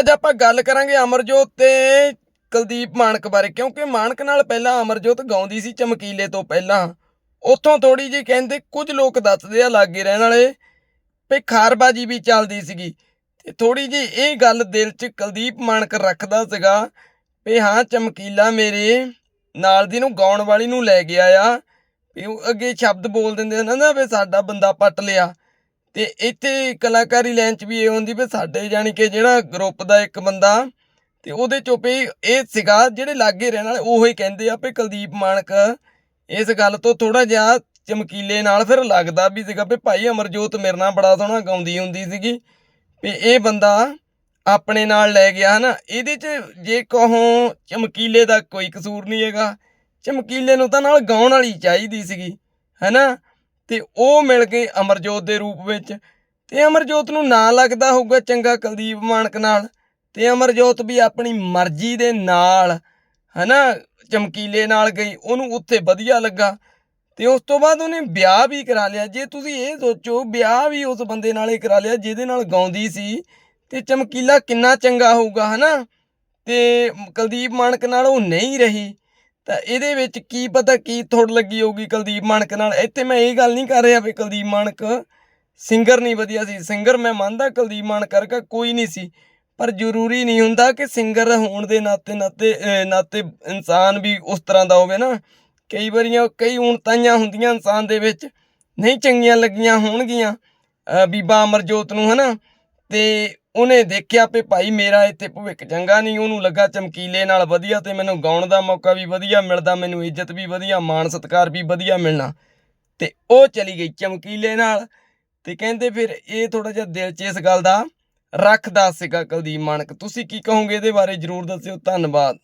ਅੱਜ ਆਪਾਂ ਗੱਲ ਕਰਾਂਗੇ ਅਮਰਜੋਤ ਤੇ ਕੁਲਦੀਪ ਮਾਨਕ ਬਾਰੇ, ਕਿਉਂਕਿ ਮਾਨਕ ਨਾਲ ਪਹਿਲਾਂ ਅਮਰਜੋਤ ਗਾਉਂਦੀ ਸੀ ਚਮਕੀਲੇ ਤੋਂ ਪਹਿਲਾਂ। ਉੱਥੋਂ ਥੋੜੀ ਜਿਹੀ ਕਹਿੰਦੇ ਕੁਝ ਲੋਕ ਦੱਸਦੇ ਆ ਲਾਗੇ ਰਹਿਣ ਵਾਲੇ ਵੀ ਖਾਰਬਾਜੀ ਵੀ ਚੱਲਦੀ ਸੀਗੀ। ਤੇ ਥੋੜੀ ਜਿਹੀ ਇਹ ਗੱਲ ਦਿਲ 'ਚ ਕੁਲਦੀਪ ਮਾਨਕ ਰੱਖਦਾ ਸੀਗਾ ਵੀ ਹਾਂ, ਚਮਕੀਲਾ ਮੇਰੇ ਨਾਲ ਦੀ ਨੂੰ ਗਾਉਣ ਵਾਲੀ ਨੂੰ ਲੈ ਗਿਆ ਆ ਵੀ ਉਹ ਅੱਗੇ ਸ਼ਬਦ ਬੋਲ ਦਿੰਦੇ ਨੇ ਨਾ, ਵੀ ਸਾਡਾ ਬੰਦਾ ਪੱਟ ਲਿਆ। ਤੇ ਇੱਥੇ ਕਲਾਕਾਰੀ ਲਾਈਨ 'ਚ ਵੀ ਇਹ ਹੁੰਦੀ ਵੀ ਸਾਡੇ ਜਾਣੀ ਕਿ ਜਿਹੜਾ ਗਰੁੱਪ ਦਾ ਇੱਕ ਬੰਦਾ ਤੇ ਉਹਦੇ ਚੋਂ ਵੀ ਇਹ ਸੀਗਾ, ਜਿਹੜੇ ਲਾਗੇ ਰਹਿਣ ਵਾਲੇ ਉਹੋ ਹੀ ਕਹਿੰਦੇ ਆ ਵੀ ਕੁਲਦੀਪ ਮਾਨਕ ਇਸ ਗੱਲ ਤੋਂ ਥੋੜਾ ਜਿਹਾ ਚਮਕੀਲੇ ਨਾਲ ਫਿਰ ਲੱਗਦਾ ਵੀ ਸੀਗਾ ਵੀ ਭਾਈ ਅਮਰਜੋਤ ਮੇਰੇ ਨਾਲ ਬੜਾ ਸੋਹਣਾ ਗਾਉਂਦੀ ਹੁੰਦੀ ਸੀਗੀ ਵੀ ਇਹ ਬੰਦਾ ਆਪਣੇ ਨਾਲ ਲੈ ਗਿਆ ਹਨਾ। ਇਹਦੇ 'ਚ ਜੇ ਕਹੋ ਚਮਕੀਲੇ ਦਾ ਕੋਈ ਕਸੂਰ ਨਹੀਂ ਹੈਗਾ। ਚਮਕੀਲੇ ਨੂੰ ਤਾਂ ਨਾਲ ਗਾਉਣ ਵਾਲੀ ਚਾਹੀਦੀ ਸੀਗੀ, ਹੈਨਾ। ਤੇ ਉਹ ਮਿਲ ਗਏ ਅਮਰਜੋਤ ਦੇ ਰੂਪ ਵਿੱਚ। ਤੇ ਅਮਰਜੋਤ ਨੂੰ ਨਾ ਲੱਗਦਾ ਹੋਊਗਾ ਚੰਗਾ ਕੁਲਦੀਪ ਮਾਨਕ ਨਾਲ। ਤੇ ਅਮਰਜੋਤ ਵੀ ਆਪਣੀ ਮਰਜ਼ੀ ਦੇ ਨਾਲ, ਹਨਾ, ਚਮਕੀਲੇ ਨਾਲ ਗਈ। ਉਹਨੂੰ ਉੱਥੇ ਵਧੀਆ ਲੱਗਾ। ਤੇ ਉਸ ਤੋਂ ਬਾਅਦ ਉਹਨੇ ਵਿਆਹ ਵੀ ਕਰਾ ਲਿਆ। ਜੇ ਤੁਸੀਂ ਇਹ ਸੋਚੋ, ਵਿਆਹ ਵੀ ਉਸ ਬੰਦੇ ਨਾਲ ਹੀ ਕਰਾ ਲਿਆ, ਜਿਹਦੇ ਨਾਲ ਗਾਉਂਦੀ ਸੀ। ਤੇ ਚਮਕੀਲਾ ਕਿੰਨਾ ਚੰਗਾ ਹੋਊਗਾ, ਹਨਾ। ਤੇ ਕੁਲਦੀਪ ਮਾਨਕ ਨਾਲ ਉਹ ਨਹੀਂ ਰਹੀ। ਤਾਂ ਇਹਦੇ ਵਿੱਚ ਕੀ ਪਤਾ ਕੀ ਥੋੜ ਲੱਗੀ ਹੋਊਗੀ ਕੁਲਦੀਪ ਮਾਨਕ ਨਾਲ। ਇੱਥੇ ਮੈਂ ਇਹ ਗੱਲ ਨਹੀਂ ਕਰ ਰਿਹਾ ਵੀ ਕੁਲਦੀਪ ਮਾਨਕ ਸਿੰਗਰ ਨਹੀਂ, ਵਧੀਆ ਸੀ। ਸਿੰਗਰ ਮੈਂ ਮੰਨਦਾ ਕੁਲਦੀਪ ਮਾਨਕ ਕਰਕੇ ਕੋਈ ਨਹੀਂ ਸੀ। ਪਰ ਜ਼ਰੂਰੀ ਨਹੀਂ ਹੁੰਦਾ ਕਿ ਸਿੰਗਰ ਹੋਣ ਦੇ ਨਾਤੇ ਨਾਤੇ ਨਾਤੇ ਇਨਸਾਨ ਵੀ ਉਸ ਤਰ੍ਹਾਂ ਦਾ ਹੋਵੇ ਨਾ। ਕਈ ਵਾਰੀਆਂ ਕਈ ਉਣਤਾਈਆਂ ਹੁੰਦੀਆਂ ਇਨਸਾਨ ਦੇ ਵਿੱਚ, ਨਹੀਂ ਚੰਗੀਆਂ ਲੱਗੀਆਂ ਹੋਣਗੀਆਂ ਬੀਬਾ ਅਮਰਜੋਤ ਨੂੰ ਹਨਾ। ਤੇ ਉਹਨੇ ਦੇਖਿਆ ਵੀ ਭਾਈ ਮੇਰਾ ਇੱਥੇ ਭਵਿੱਖ ਚੰਗਾ ਨਹੀਂ, ਉਹਨੂੰ ਲੱਗਾ ਚਮਕੀਲੇ ਨਾਲ ਵਧੀਆ ਤੇ ਮੈਨੂੰ ਗਾਉਣ ਦਾ ਮੌਕਾ ਵੀ ਵਧੀਆ ਮਿਲਦਾ, ਮੈਨੂੰ ਇੱਜ਼ਤ ਵੀ ਵਧੀਆ, ਮਾਣ ਸਤਿਕਾਰ ਵੀ ਵਧੀਆ ਮਿਲਣਾ। ਤੇ ਉਹ ਚਲੀ ਗਈ ਚਮਕੀਲੇ ਨਾਲ ਤੇ ਕਹਿੰਦੇ ਫਿਰ ਇਹ ਥੋੜਾ ਜਿਹਾ ਦਿਲ 'ਚ ਇਸ ਗੱਲ ਦਾ ਰੱਖਦਾ ਸੀਗਾ ਕੁਲਦੀਪ ਮਾਨਕ ਤੁਸੀਂ ਕੀ ਕਹੋਗੇ ਇਹਦੇ ਬਾਰੇ? ਜਰੂਰ ਦੱਸਿਓ। ਧੰਨਵਾਦ।